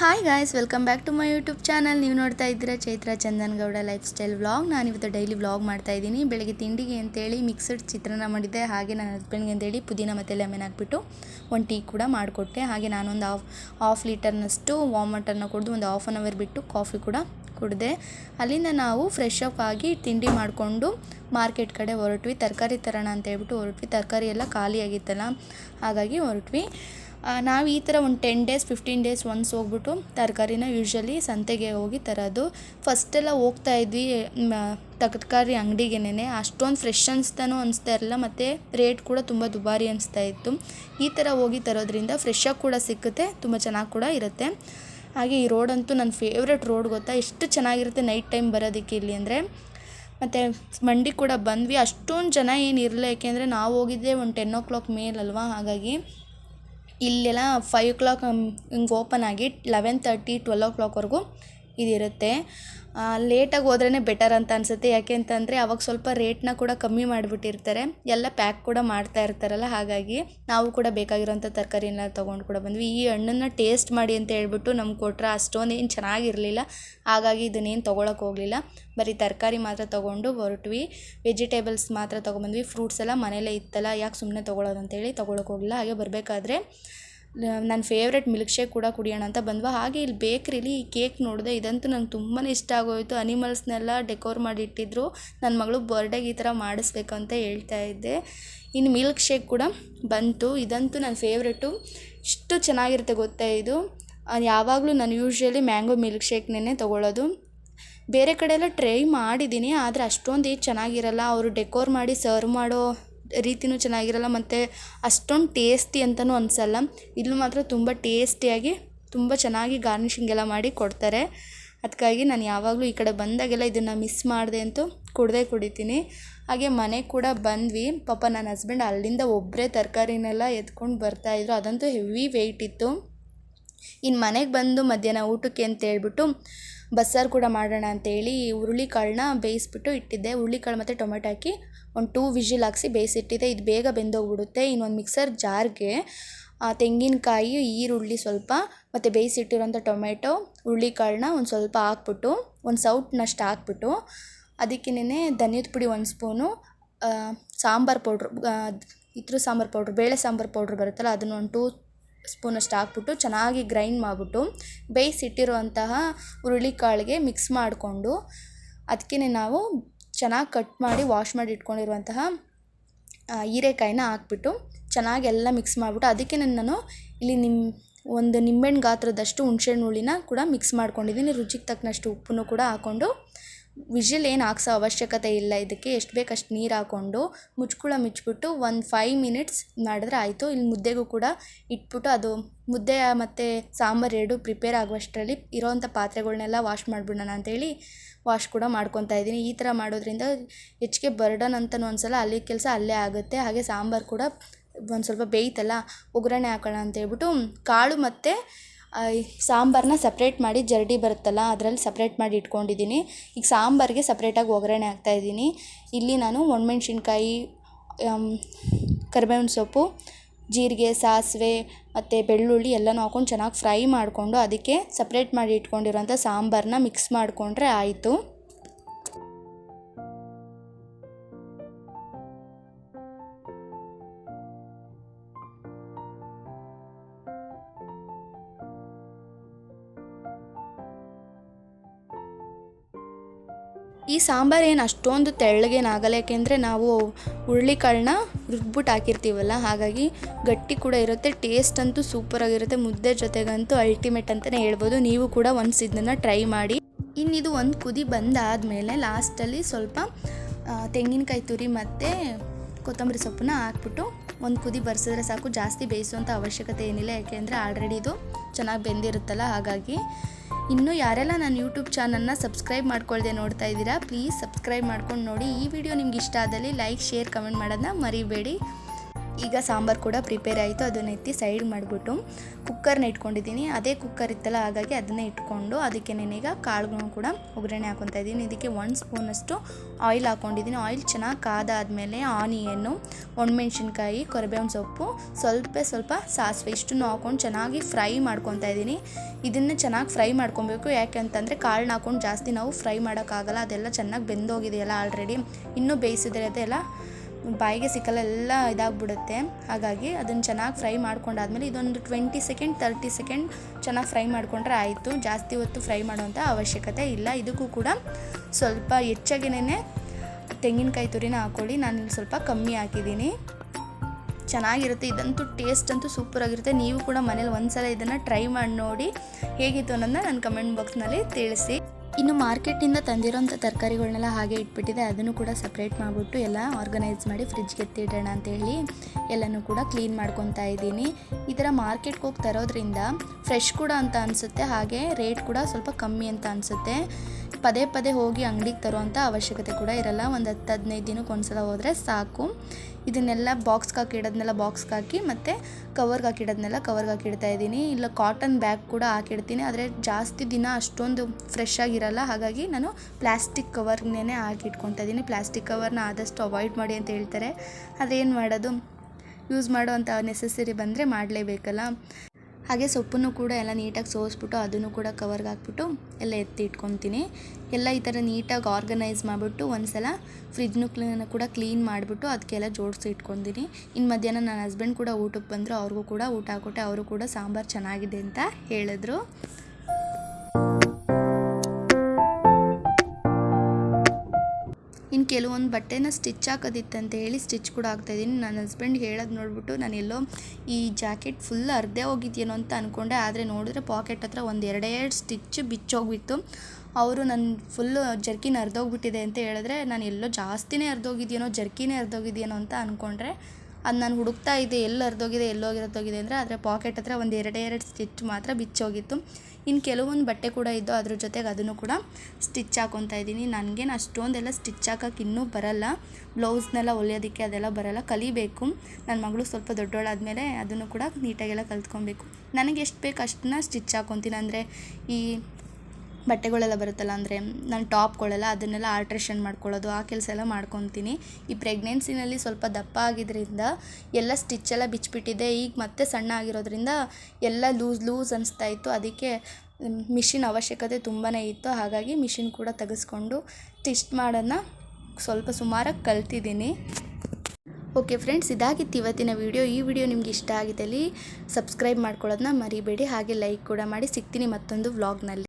Hi guys welcome back to my YouTube channel ನೀವು ನೋಡ್ತಾ ಇದ್ದೀರಾ Chaitra Chandan Gowda life style vlog ನಾನಿವತ್ತು daily vlog ಮಾಡ್ತಾ ಇದ್ದೀನಿ. ಬೆಳಗ್ಗೆ ತಿಂಡಿಗೆ ಅಂತೇಳಿ ಮಿಕ್ಸಡ್ ಚಿತ್ರಾನ್ನ ಮಾಡಿದ್ದೆ. ಹಾಗೆ ನನ್ನ ಹಸ್ಬೆಂಡ್ಗೆ ಅಂತೇಳಿ ಪುದೀನ ಮತ್ತು ಲೆಮನ್ ಹಾಕ್ಬಿಟ್ಟು ಒಂದು ಟೀ ಕೂಡ ಮಾಡಿಕೊಟ್ಟೆ. ಹಾಗೆ ನಾನೊಂದು ಹಾಫ್ ಹಾಫ್ ಲೀಟರ್ನಷ್ಟು ವಾಮ್ ವಾಟರ್ನ ಕುಡಿದು ಒಂದು ಹಾಫ್ ಆನ್ ಅವರ್ ಬಿಟ್ಟು ಕಾಫಿ ಕೂಡ ಕುಡಿದೆ. ಅಲ್ಲಿಂದ ನಾವು ಫ್ರೆಶ್ ಅಪ್ ಆಗಿ ತಿಂಡಿ ಮಾಡಿಕೊಂಡು ಮಾರ್ಕೆಟ್ ಕಡೆ ಹೊರಟ್ವಿ. ತರಕಾರಿ ತರೋಣ ಅಂತ ಹೇಳ್ಬಿಟ್ಟು ಹೊರಟ್ವಿ. ತರಕಾರಿ ಎಲ್ಲ ಖಾಲಿಯಾಗಿತ್ತಲ್ಲ ಹಾಗಾಗಿ ಹೊರಟ್ವಿ. ನಾವು ಈ ಥರ ಒಂದು ten days fifteen days once ಹೋಗ್ಬಿಟ್ಟು ತರಕಾರಿನ ಯೂಶ್ವಲಿ ಸಂತೆಗೆ ಹೋಗಿ ತರೋದು. ಫಸ್ಟೆಲ್ಲ ಹೋಗ್ತಾ ಇದ್ವಿ ತರಕಾರಿ ಅಂಗಡಿಗೆನೆ ಅಷ್ಟೊಂದು ಫ್ರೆಶ್ ಅನಿಸ್ತಾನೂ ಅನಿಸ್ತಾ ಇರಲಿಲ್ಲ, ಮತ್ತು ರೇಟ್ ಕೂಡ ತುಂಬ ದುಬಾರಿ ಅನಿಸ್ತಾ ಇತ್ತು. ಈ ಥರ ಹೋಗಿ ತರೋದ್ರಿಂದ ಫ್ರೆಶ್ಶಾಗಿ ಕೂಡ ಸಿಕ್ಕುತ್ತೆ, ತುಂಬ ಚೆನ್ನಾಗಿ ಕೂಡ ಇರುತ್ತೆ. ಹಾಗೆ ಈ ರೋಡ್ ಅಂತೂ ನನ್ನ ಫೇವ್ರೆಟ್ ರೋಡ್ ಗೊತ್ತಾ? ಎಷ್ಟು ಚೆನ್ನಾಗಿರುತ್ತೆ ನೈಟ್ ಟೈಮ್ ಬರೋದಕ್ಕೆ ಇಲ್ಲಿ ಅಂದರೆ. ಮತ್ತು ಮಂಡಿ ಕೂಡ ಬಂದ್ವಿ. ಅಷ್ಟೊಂದು ಜನ ಏನು ಯಾಕೆಂದರೆ ನಾವು ಹೋಗಿದ್ದೆ ಒಂದು ಟೆನ್ ಓ ಕ್ಲಾಕ್ ಮೇಲಲ್ವಾ? ಹಾಗಾಗಿ ಇಲ್ಲೆಲ್ಲ ಫೈವ್ ಓ ಕ್ಲಾಕ್ ಹಿಂಗೆ ಓಪನ್ ಆಗಿ ಲೆವೆನ್ ತರ್ಟಿ ಟ್ವೆಲ್ ಓ ಕ್ಲಾಕ್ವರೆಗೂ ಇದಿರುತ್ತೆ. ಲೇಟಾಗಿ ಹೋದ್ರೇ ಬೆಟರ್ ಅಂತ ಅನಿಸುತ್ತೆ. ಯಾಕೆ ಅಂತಂದರೆ ಅವಾಗ ಸ್ವಲ್ಪ ರೇಟ್ನ ಕೂಡ ಕಮ್ಮಿ ಮಾಡಿಬಿಟ್ಟಿರ್ತಾರೆ. ಎಲ್ಲ ಪ್ಯಾಕ್ ಕೂಡ ಮಾಡ್ತಾ ಇರ್ತಾರಲ್ಲ, ಹಾಗಾಗಿ ನಾವು ಕೂಡ ಬೇಕಾಗಿರೋಂಥ ತರಕಾರಿನ ತೊಗೊಂಡು ಕೂಡ ಬಂದ್ವಿ. ಈ ಹಣ್ಣನ್ನು ಟೇಸ್ಟ್ ಮಾಡಿ ಅಂತ ಹೇಳ್ಬಿಟ್ಟು ನಮ್ಗೆ ಕೊಟ್ರೆ ಅಷ್ಟೊಂದೇನು ಚೆನ್ನಾಗಿರಲಿಲ್ಲ. ಹಾಗಾಗಿ ಇದನ್ನೇನು ತೊಗೊಳಕ್ಕೆ ಹೋಗಲಿಲ್ಲ. ಬರೀ ತರಕಾರಿ ಮಾತ್ರ ತೊಗೊಂಡು ಹೊರಟ್ವಿ. ವೆಜಿಟೇಬಲ್ಸ್ ಮಾತ್ರ ತೊಗೊಂಬಂದ್ವಿ ಫ್ರೂಟ್ಸ್ ಎಲ್ಲ ಮನೇಲೇ ಇತ್ತಲ್ಲ, ಯಾಕೆ ಸುಮ್ಮನೆ ತೊಗೊಳೋದು ಅಂತೇಳಿ ತೊಗೊಳಕ್ಕೆ ಹೋಗಲಿಲ್ಲ. ಹಾಗೆ ಬರಬೇಕಾದ್ರೆ ನನ್ನ ಫೇವ್ರೆಟ್ ಮಿಲ್ಕ್ ಶೇಕ್ ಕೂಡ ಕುಡಿಯೋಣ ಅಂತ ಬಂದ್ವಾ. ಹಾಗೆ ಇಲ್ಲಿ ಬೇಕ್ರಿಲಿ ಈ ಕೇಕ್ ನೋಡಿದೆ ಇದಂತೂ ನಂಗೆ ತುಂಬಾ ಇಷ್ಟ ಆಗೋಯಿತು. ಅನಿಮಲ್ಸ್ನೆಲ್ಲ ಡೆಕೋರ್ ಮಾಡಿ ಇಟ್ಟಿದ್ರು ನನ್ನ ಮಗಳು ಬರ್ಡೇಗೆ ಈ ಥರ ಮಾಡಿಸ್ಬೇಕು ಅಂತ ಹೇಳ್ತಾ ಇದ್ದೆ. ಇನ್ನು ಮಿಲ್ಕ್ ಶೇಕ್ ಕೂಡ ಬಂತು. ಇದಂತೂ ನನ್ನ ಫೇವ್ರೆಟು ಇಷ್ಟು ಚೆನ್ನಾಗಿರುತ್ತೆ ಗೊತ್ತಾ ಇದು. ಯಾವಾಗಲೂ ನಾನು ಯೂಶ್ವಲಿ ಮ್ಯಾಂಗೋ ಮಿಲ್ಕ್ ಶೇಕ್ನೇ ತೊಗೊಳ್ಳೋದು. ಬೇರೆ ಕಡೆ ಎಲ್ಲ ಟ್ರೈ ಮಾಡಿದ್ದೀನಿ, ಆದರೆ ಅಷ್ಟೊಂದು ಚೆನ್ನಾಗಿರಲ್ಲ. ಅವರು ಡೆಕೋರ್ ಮಾಡಿ ಸರ್ವ್ ಮಾಡೋ ರೀತಿನೂ ಚೆನ್ನಾಗಿರಲ್ಲ, ಮತ್ತು ಅಷ್ಟೊಂದು ಟೇಸ್ಟಿ ಅಂತಲೂ ಅನಿಸಲ್ಲ. ಇಲ್ಲಿ ಮಾತ್ರ ತುಂಬ ಟೇಸ್ಟಿಯಾಗಿ, ತುಂಬ ಚೆನ್ನಾಗಿ ಗಾರ್ನಿಷಿಂಗ್ ಎಲ್ಲ ಮಾಡಿ ಕೊಡ್ತಾರೆ. ಅದಕ್ಕಾಗಿ ನಾನು ಯಾವಾಗಲೂ ಈ ಕಡೆ ಬಂದಾಗೆಲ್ಲ ಇದನ್ನು ಮಿಸ್ ಮಾಡಿದೆ ಅಂತೂ ಕುಡ್ದೇ ಕುಡಿತೀನಿ. ಹಾಗೆ ಮನೆ ಕೂಡ ಬಂದ್ವಿ. ಪಾಪ ನನ್ನ ಹಸ್ಬೆಂಡ್ ಅಲ್ಲಿಂದ ಒಬ್ಬರೇ ತರಕಾರಿನೆಲ್ಲ ಎತ್ಕೊಂಡು ಬರ್ತಾಯಿದ್ರು ಅದಂತೂ ಹೆವಿ ವೆಯ್ಟ್ ಇತ್ತು. ಇನ್ನು ಮನೆಗೆ ಬಂದು ಮಧ್ಯಾಹ್ನ ಊಟಕ್ಕೆ ಅಂತ ಹೇಳ್ಬಿಟ್ಟು ಬಸ್ಸಾರು ಕೂಡ ಮಾಡೋಣ ಅಂತೇಳಿ ಹುರುಳಿಕಾಳನ್ನ ಬೇಯಿಸ್ಬಿಟ್ಟು ಇಟ್ಟಿದ್ದೆ. ಹುರುಳಿಕಾಳು ಮತ್ತು ಟೊಮೆಟೊ ಹಾಕಿ ಒಂದು ಟೂ ವಿಜಿಲ್ ಹಾಕಿಸಿ ಬೇಯಿಸಿಟ್ಟಿದ್ದೆ. ಇದು ಬೇಗ ಬೆಂದೋಗ್ಬಿಡುತ್ತೆ. ಇನ್ನೊಂದು ಮಿಕ್ಸರ್ ಜಾರ್ಗೆ ತೆಂಗಿನಕಾಯಿ, ಈರುಳ್ಳಿ ಸ್ವಲ್ಪ, ಮತ್ತು ಬೇಯಿಸಿಟ್ಟಿರೋಂಥ ಟೊಮೆಟೊ, ಹುರುಳಿಕಾಳನ್ನ ಒಂದು ಸ್ವಲ್ಪ ಹಾಕ್ಬಿಟ್ಟು, ಒಂದು ಸೌಟ್ನಷ್ಟು ಹಾಕ್ಬಿಟ್ಟು ಅದಕ್ಕೇನೆ ಧನಿಯದ ಪುಡಿ ಒಂದು ಸ್ಪೂನು ಸಾಂಬಾರು ಪೌಡ್ರು ಇದ್ರ ಸಾಂಬಾರು ಪೌಡ್ರು, ಬೇಳೆ ಸಾಂಬಾರು ಪೌಡ್ರು ಬರುತ್ತಲ್ಲ, ಅದನ್ನು ಒಂದು ಟೂ ಸ್ಪೂನಷ್ಟು ಹಾಕ್ಬಿಟ್ಟು ಚೆನ್ನಾಗಿ ಗ್ರೈಂಡ್ ಮಾಡಿಬಿಟ್ಟು ಬೇಯಿಸಿಟ್ಟಿರುವಂತಹ ಹುರುಳಿಕಾಳಿಗೆ ಮಿಕ್ಸ್ ಮಾಡಿಕೊಂಡು ಅದಕ್ಕೆ ನಾವು ಚೆನ್ನಾಗಿ ಕಟ್ ಮಾಡಿ ವಾಶ್ ಮಾಡಿ ಇಟ್ಕೊಂಡಿರುವಂತಹ ಹೀರೆಕಾಯಿನ ಹಾಕ್ಬಿಟ್ಟು ಚೆನ್ನಾಗಿ ಎಲ್ಲ ಮಿಕ್ಸ್ ಮಾಡಿಬಿಟ್ಟು ಅದಕ್ಕೆ ನಾನು ಇಲ್ಲಿ ನಿಮ್ಮ ಒಂದು ನಿಂಬೆಹಣ್ಣು ಗಾತ್ರದಷ್ಟು ಹುಣ್ಸೆಹಣ್ಣು ಹುಳಿನ ಕೂಡ ಮಿಕ್ಸ್ ಮಾಡ್ಕೊಂಡಿದ್ದೀನಿ. ರುಚಿಗೆ ತಕ್ಕನಷ್ಟು ಉಪ್ಪನ್ನು ಕೂಡ ಹಾಕ್ಕೊಂಡು ವಿಜಿಲ್ ಏನು ಹಾಕ್ಸೋ ಅವಶ್ಯಕತೆ ಇಲ್ಲ. ಇದಕ್ಕೆ ಎಷ್ಟು ಬೇಕು ಅಷ್ಟು ನೀರು ಹಾಕ್ಕೊಂಡು ಮುಚ್ಕುಳ ಮುಚ್ಬಿಟ್ಟು ಒಂದು ಫೈವ್ ಮಿನಿಟ್ಸ್ ಮಾಡಿದ್ರೆ ಆಯಿತು. ಇಲ್ಲಿ ಮುದ್ದೆಗೂ ಕೂಡ ಇಟ್ಬಿಟ್ಟು ಅದು ಮುದ್ದೆ ಮತ್ತು ಸಾಂಬಾರು ಎರಡು ಪ್ರಿಪೇರ್ ಆಗುವಷ್ಟರಲ್ಲಿ ಇರೋವಂಥ ಪಾತ್ರೆಗಳನ್ನೆಲ್ಲ ವಾಶ್ ಮಾಡಿಬಿಡೋಣ ಅಂತೇಳಿ ವಾಶ್ ಕೂಡ ಮಾಡ್ಕೊತಾ ಇದ್ದೀನಿ. ಈ ಥರ ಮಾಡೋದ್ರಿಂದ ಹೆಚ್ಚಿಗೆ ಬರ್ಡನ್ ಅಂತಲೂ ಸಲ ಅಲ್ಲಿ ಕೆಲಸ ಅಲ್ಲೇ ಆಗುತ್ತೆ. ಹಾಗೆ ಸಾಂಬಾರು ಕೂಡ ಒಂದು ಸ್ವಲ್ಪ ಬೇಯ್ತಲ್ಲ, ಒಗ್ಗರಣೆ ಹಾಕೋಣ ಅಂತ ಹೇಳ್ಬಿಟ್ಟು ಕಾಳು ಮತ್ತು ಸಾಂಬಾರನ್ನ ಸಪ್ರೇಟ್ ಮಾಡಿ ಜರಡಿ ಬರುತ್ತಲ್ಲ, ಅದರಲ್ಲಿ ಸಪ್ರೇಟ್ ಮಾಡಿ ಇಟ್ಕೊಂಡಿದ್ದೀನಿ. ಈಗ ಸಾಂಬಾರಿಗೆ ಸಪ್ರೇಟಾಗಿ ಒಗ್ಗರಣೆ ಹಾಕ್ತಾಯಿದ್ದೀನಿ ಇಲ್ಲಿ ನಾನು ಒಣಮೆಣ್ಸಿನ್ಕಾಯಿ ಕರಿಬೇವಿನ ಸೊಪ್ಪು, ಜೀರಿಗೆ, ಸಾಸಿವೆ, ಮತ್ತು ಬೆಳ್ಳುಳ್ಳಿ ಎಲ್ಲನೂ ಹಾಕ್ಕೊಂಡು ಚೆನ್ನಾಗಿ ಫ್ರೈ ಮಾಡಿಕೊಂಡು ಅದಕ್ಕೆ ಸಪ್ರೇಟ್ ಮಾಡಿ ಇಟ್ಕೊಂಡಿರೋಂಥ ಸಾಂಬಾರನ್ನ ಮಿಕ್ಸ್ ಮಾಡಿಕೊಂಡ್ರೆ ಆಯಿತು. ಈ ಸಾಂಬಾರು ಏನು ಅಷ್ಟೊಂದು ತೆಳ್ಳಗೇನಾಗಲ್ಲ ಯಾಕೆಂದರೆ ನಾವು ಹುರುಳಿಕಾಳನ್ನ ರುಬ್ಬಿಟ್ಟು ಹಾಕಿರ್ತೀವಲ್ಲ, ಹಾಗಾಗಿ ಗಟ್ಟಿ ಕೂಡ ಇರುತ್ತೆ ಟೇಸ್ಟ್ ಅಂತೂ ಸೂಪರಾಗಿರುತ್ತೆ ಮುದ್ದೆ ಜೊತೆಗಂತೂ ಅಲ್ಟಿಮೇಟ್ ಅಂತಲೇ ಹೇಳ್ಬೋದು. ನೀವು ಕೂಡ ಒಂದು ಇದನ್ನು ಟ್ರೈ ಮಾಡಿ. ಇನ್ನಿದು ಒಂದು ಕುದಿ ಬಂದಾದಮೇಲೆ ಲಾಸ್ಟಲ್ಲಿ ಸ್ವಲ್ಪ ತೆಂಗಿನಕಾಯಿ ತುರಿ ಮತ್ತು ಕೊತ್ತಂಬರಿ ಸೊಪ್ಪನ್ನ ಹಾಕ್ಬಿಟ್ಟು ಒಂದು ಕುದಿ ಬರ್ಸಿದ್ರೆ ಸಾಕು. ಜಾಸ್ತಿ ಬೇಯಿಸುವಂಥ ಅವಶ್ಯಕತೆ ಏನಿಲ್ಲ, ಯಾಕೆಂದರೆ ಆಲ್ರೆಡಿ ಇದು ಚೆನ್ನಾಗಿ ಬೆಂದಿರುತ್ತಲ್ಲ, ಹಾಗಾಗಿ ಇನ್ನು ಯಾರೆಲ್ಲ ನನ್ನ ಯೂಟ್ಯೂಬ್ ಚಾನಲ್ನ ಸಬ್ಸ್ಕ್ರೈಬ್ ಮಾಡ್ಕೊಳ್ದೆ ನೋಡ್ತಾ ಇದ್ದೀರಾ ಪ್ಲೀಸ್ ಸಬ್ಸ್ಕ್ರೈಬ್ ಮಾಡ್ಕೊಂಡು ನೋಡಿ. ಈ ವಿಡಿಯೋ ನಿಮ್ಗೆ ಇಷ್ಟ ಆದಲ್ಲಿ ಲೈಕ್ ಶೇರ್ ಕಮೆಂಟ್ ಮಾಡೋದನ್ನ ಮರಿಬೇಡಿ. ಈಗ ಸಾಂಬಾರು ಕೂಡ ಪ್ರಿಪೇರ್ ಆಯಿತು, ಅದನ್ನ ಎತ್ತಿ ಸೈಡ್ ಮಾಡಿಬಿಟ್ಟು ಕುಕ್ಕರ್ನ ಇಟ್ಕೊಂಡಿದ್ದೀನಿ. ಅದೇ ಕುಕ್ಕರ್ ಇತ್ತಲ್ಲ, ಹಾಗಾಗಿ ಅದನ್ನೇ ಇಟ್ಕೊಂಡು ಅದಕ್ಕೆ ನಾನೀಗ ಕಾಳುಗಳನ್ನು ಕೂಡ ಒಗ್ಗರಣೆ ಹಾಕೊತಾ ಇದ್ದೀನಿ. ಇದಕ್ಕೆ ಒನ್ ಸ್ಪೂನಷ್ಟು ಆಯಿಲ್ ಹಾಕ್ಕೊಂಡಿದ್ದೀನಿ ಆಯಿಲ್ ಚೆನ್ನಾಗಿ ಕಾದಾದಮೇಲೆ ಆನಿಯನ್ನು ಒಣಮೆಣ್ಸಿನ್ಕಾಯಿ, ಕೊರಬೇವಿನ ಸೊಪ್ಪು, ಸ್ವಲ್ಪ ಸ್ವಲ್ಪ ಸಾಸಿವೆ ಇಷ್ಟನ್ನು ಹಾಕೊಂಡು ಚೆನ್ನಾಗಿ ಫ್ರೈ ಮಾಡ್ಕೊತಾ ಇದ್ದೀನಿ. ಇದನ್ನು ಚೆನ್ನಾಗಿ ಫ್ರೈ ಮಾಡ್ಕೊಬೇಕು. ಯಾಕೆ ಅಂತಂದರೆ ಕಾಳನ್ನ ಹಾಕೊಂಡು ಜಾಸ್ತಿ ನಾವು ಫ್ರೈ ಮಾಡೋಕ್ಕಾಗಲ್ಲ. ಅದೆಲ್ಲ ಚೆನ್ನಾಗಿ ಬೆಂದೋಗಿದೆಯಲ್ಲ ಆಲ್ರೆಡಿ ಇನ್ನೂ ಬೇಯಿಸಿದ್ರೆ ಅದೆಲ್ಲ ಬಾಯಿಗೆ ಸಿಕ್ಕಲ್ಲ, ಎಲ್ಲ ಇದಾಗ್ಬಿಡುತ್ತೆ. ಹಾಗಾಗಿ ಅದನ್ನು ಚೆನ್ನಾಗಿ ಫ್ರೈ ಮಾಡ್ಕೊಂಡಾದ್ಮೇಲೆ ಇದೊಂದು ಟ್ವೆಂಟಿ ಸೆಕೆಂಡ್ ತರ್ಟಿ ಸೆಕೆಂಡ್ ಚೆನ್ನಾಗಿ ಫ್ರೈ ಮಾಡಿಕೊಂಡ್ರೆ ಆಯಿತು. ಜಾಸ್ತಿ ಹೊತ್ತು ಫ್ರೈ ಮಾಡುವಂಥ ಅವಶ್ಯಕತೆ ಇಲ್ಲ. ಇದಕ್ಕೂ ಕೂಡ ಸ್ವಲ್ಪ ಹೆಚ್ಚಾಗಿನೇ ತೆಂಗಿನಕಾಯಿ ತುರಿನ ಹಾಕ್ಕೊಳ್ಳಿ ನಾನು ಸ್ವಲ್ಪ ಕಮ್ಮಿ ಹಾಕಿದ್ದೀನಿ. ಚೆನ್ನಾಗಿರುತ್ತೆ. ಇದಂತೂ ಟೇಸ್ಟ್ ಅಂತೂ ಸೂಪರಾಗಿರುತ್ತೆ ನೀವು ಕೂಡ ಮನೇಲಿ ಒಂದು ಸಲ ಇದನ್ನು ಟ್ರೈ ಮಾಡಿ ನೋಡಿ ಹೇಗಿತ್ತು ಅನ್ನೋದನ್ನ ನನ್ನ ಕಮೆಂಟ್ ಬಾಕ್ಸ್ನಲ್ಲಿ ತಿಳಿಸಿ. ಇನ್ನು ಮಾರ್ಕೆಟಿಂದ ತಂದಿರೋಂಥ ತರಕಾರಿಗಳನ್ನೆಲ್ಲ ಹಾಗೆ ಇಟ್ಬಿಟ್ಟಿದೆ, ಅದನ್ನು ಕೂಡ ಸಪ್ರೇಟ್ ಮಾಡಿಬಿಟ್ಟು ಎಲ್ಲ ಆರ್ಗನೈಸ್ ಮಾಡಿ ಫ್ರಿಜ್ಗೆ ಎತ್ತಿಡೋಣ ಅಂತೇಳಿ ಎಲ್ಲನೂ ಕೂಡ ಕ್ಲೀನ್ ಮಾಡ್ಕೊತಾ ಇದ್ದೀನಿ. ಈ ಥರ ಮಾರ್ಕೆಟ್ಗೆ ಹೋಗಿ ತರೋದ್ರಿಂದ ಫ್ರೆಶ್ ಕೂಡ ಅಂತ ಅನಿಸುತ್ತೆ, ಹಾಗೆ ರೇಟ್ ಕೂಡ ಸ್ವಲ್ಪ ಕಮ್ಮಿ ಅಂತ ಅನಿಸುತ್ತೆ. ಪದೇ ಪದೇ ಹೋಗಿ ಅಂಗಡಿಗೆ ತರುವಂಥ ಅವಶ್ಯಕತೆ ಕೂಡ ಇರಲ್ಲ. ಒಂದು ಹತ್ತು ಹದಿನೈದು ದಿನಕ್ಕೆ ಒಂದ್ಸಲ ಹೋದರೆ ಸಾಕು. ಇದನ್ನೆಲ್ಲ ಬಾಕ್ಸ್ಗೆ ಹಾಕಿಡೋದನ್ನೆಲ್ಲ ಬಾಕ್ಸ್ಗೆ ಹಾಕಿ ಮತ್ತು ಕವರ್ಗೆ ಹಾಕಿಡೋದನ್ನೆಲ್ಲ ಕವರ್ಗೆ ಹಾಕಿಡ್ತಾ ಇದ್ದೀನಿ. ಇಲ್ಲ ಕಾಟನ್ ಬ್ಯಾಗ್ ಕೂಡ ಹಾಕಿಡ್ತೀನಿ ಆದರೆ ಜಾಸ್ತಿ ದಿನ ಅಷ್ಟೊಂದು ಫ್ರೆಶ್ ಆಗಿರಲ್ಲ ಹಾಗಾಗಿ ನಾನು ಪ್ಲಾಸ್ಟಿಕ್ ಕವರ್ನೇ ಹಾಕಿಟ್ಕೊತಾ ಇದ್ದೀನಿ. ಪ್ಲಾಸ್ಟಿಕ್ ಕವರ್ನ ಆದಷ್ಟು ಅವಾಯ್ಡ್ ಮಾಡಿ ಅಂತ ಹೇಳ್ತಾರೆ. ಅದೇನು ಮಾಡೋದು? ಯೂಸ್ ಮಾಡುವಂಥ ನೆಸೆಸರಿ ಬಂದರೆ ಮಾಡಲೇಬೇಕಲ್ಲ. ಹಾಗೆ ಸೊಪ್ಪನ್ನು ಕೂಡ ಎಲ್ಲ ನೀಟಾಗಿ ಸೋಸ್ಬಿಟ್ಟು ಅದನ್ನು ಕೂಡ ಕವರ್ಗೆ ಹಾಕ್ಬಿಟ್ಟು ಎಲ್ಲ ಎತ್ತಿ ಇಟ್ಕೊತೀನಿ. ಎಲ್ಲ ಈ ಥರ ನೀಟಾಗಿ ಆರ್ಗನೈಸ್ ಮಾಡಿಬಿಟ್ಟು ಒಂದು ಸಲ ಫ್ರಿಜ್ನು ಕ್ಲೀನ್ ಕೂಡ ಕ್ಲೀನ್ ಮಾಡಿಬಿಟ್ಟು ಅದಕ್ಕೆಲ್ಲ ಜೋಡಿಸಿ ಇಟ್ಕೊತೀನಿ. ಇನ್ನು ಮಧ್ಯಾಹ್ನ ನನ್ನ ಹಸ್ಬೆಂಡ್ ಕೂಡ ಊಟಕ್ಕೆ ಬಂದರು, ಅವ್ರಿಗೂ ಕೂಡ ಊಟ ಹಾಕೊಟ್ಟೆ ಅವರು ಕೂಡ ಸಾಂಬಾರು ಚೆನ್ನಾಗಿದೆ ಅಂತ ಹೇಳಿದ್ರು. ಇನ್ನು ಕೆಲವೊಂದು ಬಟ್ಟೆನ ಸ್ಟಿಚ್ ಹಾಕೋದಿತ್ತಂತ ಹೇಳಿ ಸ್ಟಿಚ್ ಕೂಡ ಹಾಕ್ತಾಯಿದ್ದೀನಿ ನನ್ನ ಹಸ್ಬೆಂಡ್ ಹೇಳೋದು ನೋಡಿಬಿಟ್ಟು ನಾನು ಎಲ್ಲೋ ಈ ಜಾಕೆಟ್ ಫುಲ್ ಅರ್ಧೇ ಹೋಗಿದ್ಯೇನೋ ಅಂತ ಅಂದ್ಕೊಂಡೆ ಆದರೆ ನೋಡಿದ್ರೆ ಪಾಕೆಟ್ ಹತ್ರ ಒಂದು ಎರಡೆರಡು ಸ್ಟಿಚ್ ಬಿಚ್ಚೋಗ್ಬಿತ್ತು. ಅವರು ನನ್ನ ಫುಲ್ಲು ಜರ್ಕಿನ್ ಅರ್ಧೋಗ್ಬಿಟ್ಟಿದೆ ಅಂತ ಹೇಳಿದ್ರೆ ನಾನು ಎಲ್ಲೋ ಜಾಸ್ತಿನೇ ಅರ್ಧೋಗಿದ್ಯೇನೋ ಜರ್ಕಿನೇ ಅರ್ಧೋಗಿದ್ಯೇನೋ ಅಂತ ಅಂದ್ಕೊಂಡ್ರೆ ಅದು ನಾನು ಹುಡುಕ್ತಾ ಇದ್ದೆ. ಎಲ್ಲಿ ಅರ್ಧೋಗಿದೆ ಎಲ್ಲೋಗಿರೋದೋಗಿದೆ ಅಂದರೆ ಆದರೆ ಪಾಕೆಟ್ ಹತ್ರ ಒಂದು ಎರಡೇ ಎರಡು ಸ್ಟಿಚ್ ಮಾತ್ರ ಬಿಚ್ಚೋಗಿತ್ತು. ಇನ್ನು ಕೆಲವೊಂದು ಬಟ್ಟೆ ಕೂಡ ಇದ್ದು ಅದ್ರ ಜೊತೆಗೆ ಅದನ್ನು ಕೂಡ ಸ್ಟಿಚ್ ಹಾಕೊತಾ ಇದ್ದೀನಿ. ನನಗೇನು ಅಷ್ಟೊಂದೆಲ್ಲ ಸ್ಟಿಚ್ ಹಾಕೋಕೆ ಇನ್ನೂ ಬರಲ್ಲ. ಬ್ಲೌಸ್ನೆಲ್ಲ ಹೊಲಿಯೋದಕ್ಕೆ ಅದೆಲ್ಲ ಬರಲ್ಲ. ಕಲಿಬೇಕು. ನನ್ನ ಮಗಳು ಸ್ವಲ್ಪ ದೊಡ್ಡೋಳಾದಮೇಲೆ ಅದನ್ನು ಕೂಡ ನೀಟಾಗೆಲ್ಲ ಕಲ್ತ್ಕೊಬೇಕು. ನನಗೆ ಎಷ್ಟು ಬೇಕು ಅಷ್ಟನ್ನ ಸ್ಟಿಚ್ ಹಾಕೊತೀನಿ. ಅಂದರೆ ಈ ಬಟ್ಟೆಗಳೆಲ್ಲ ಬರುತ್ತಲ್ಲ, ಅಂದರೆ ನನ್ನ ಟಾಪ್ಗಳೆಲ್ಲ ಅದನ್ನೆಲ್ಲ ಆಲ್ಟ್ರೇಷನ್ ಮಾಡ್ಕೊಳ್ಳೋದು, ಆ ಕೆಲಸ ಎಲ್ಲ ಮಾಡ್ಕೊತೀನಿ. ಈ ಪ್ರೆಗ್ನೆನ್ಸಿನಲ್ಲಿ ಸ್ವಲ್ಪ ದಪ್ಪ ಆಗಿದ್ದರಿಂದ ಎಲ್ಲ ಸ್ಟಿಚ್ ಎಲ್ಲ ಬಿಚ್ಚಿಬಿಟ್ಟಿದೆ. ಈಗ ಮತ್ತೆ ಸಣ್ಣ ಆಗಿರೋದ್ರಿಂದ ಎಲ್ಲ ಲೂಸ್ ಲೂಸ್ ಅನಿಸ್ತಾ ಇತ್ತು. ಅದಕ್ಕೆ ಮಿಷಿನ್ ಅವಶ್ಯಕತೆ ತುಂಬಾ ಇತ್ತು. ಹಾಗಾಗಿ ಮಿಷಿನ್ ಕೂಡ ತೆಗೆಸ್ಕೊಂಡು ಸ್ಟಿಚ್ ಮಾಡೋದನ್ನ ಸ್ವಲ್ಪ ಸುಮಾರಾಗಿ ಕಲ್ತಿದ್ದೀನಿ. ಓಕೆ ಫ್ರೆಂಡ್ಸ್, ಇದಾಗಿತ್ತು ಇವತ್ತಿನ ವಿಡಿಯೋ. ಈ ವಿಡಿಯೋ ನಿಮ್ಗೆ ಇಷ್ಟ ಆಗಿದ್ದಲ್ಲಿ ಸಬ್ಸ್ಕ್ರೈಬ್ ಮಾಡ್ಕೊಳ್ಳೋದನ್ನ ಮರಿಬೇಡಿ. ಹಾಗೆ ಲೈಕ್ ಕೂಡ ಮಾಡಿ. ಸಿಗ್ತೀನಿ ಮತ್ತೊಂದು ವ್ಲಾಗ್ನಲ್ಲಿ.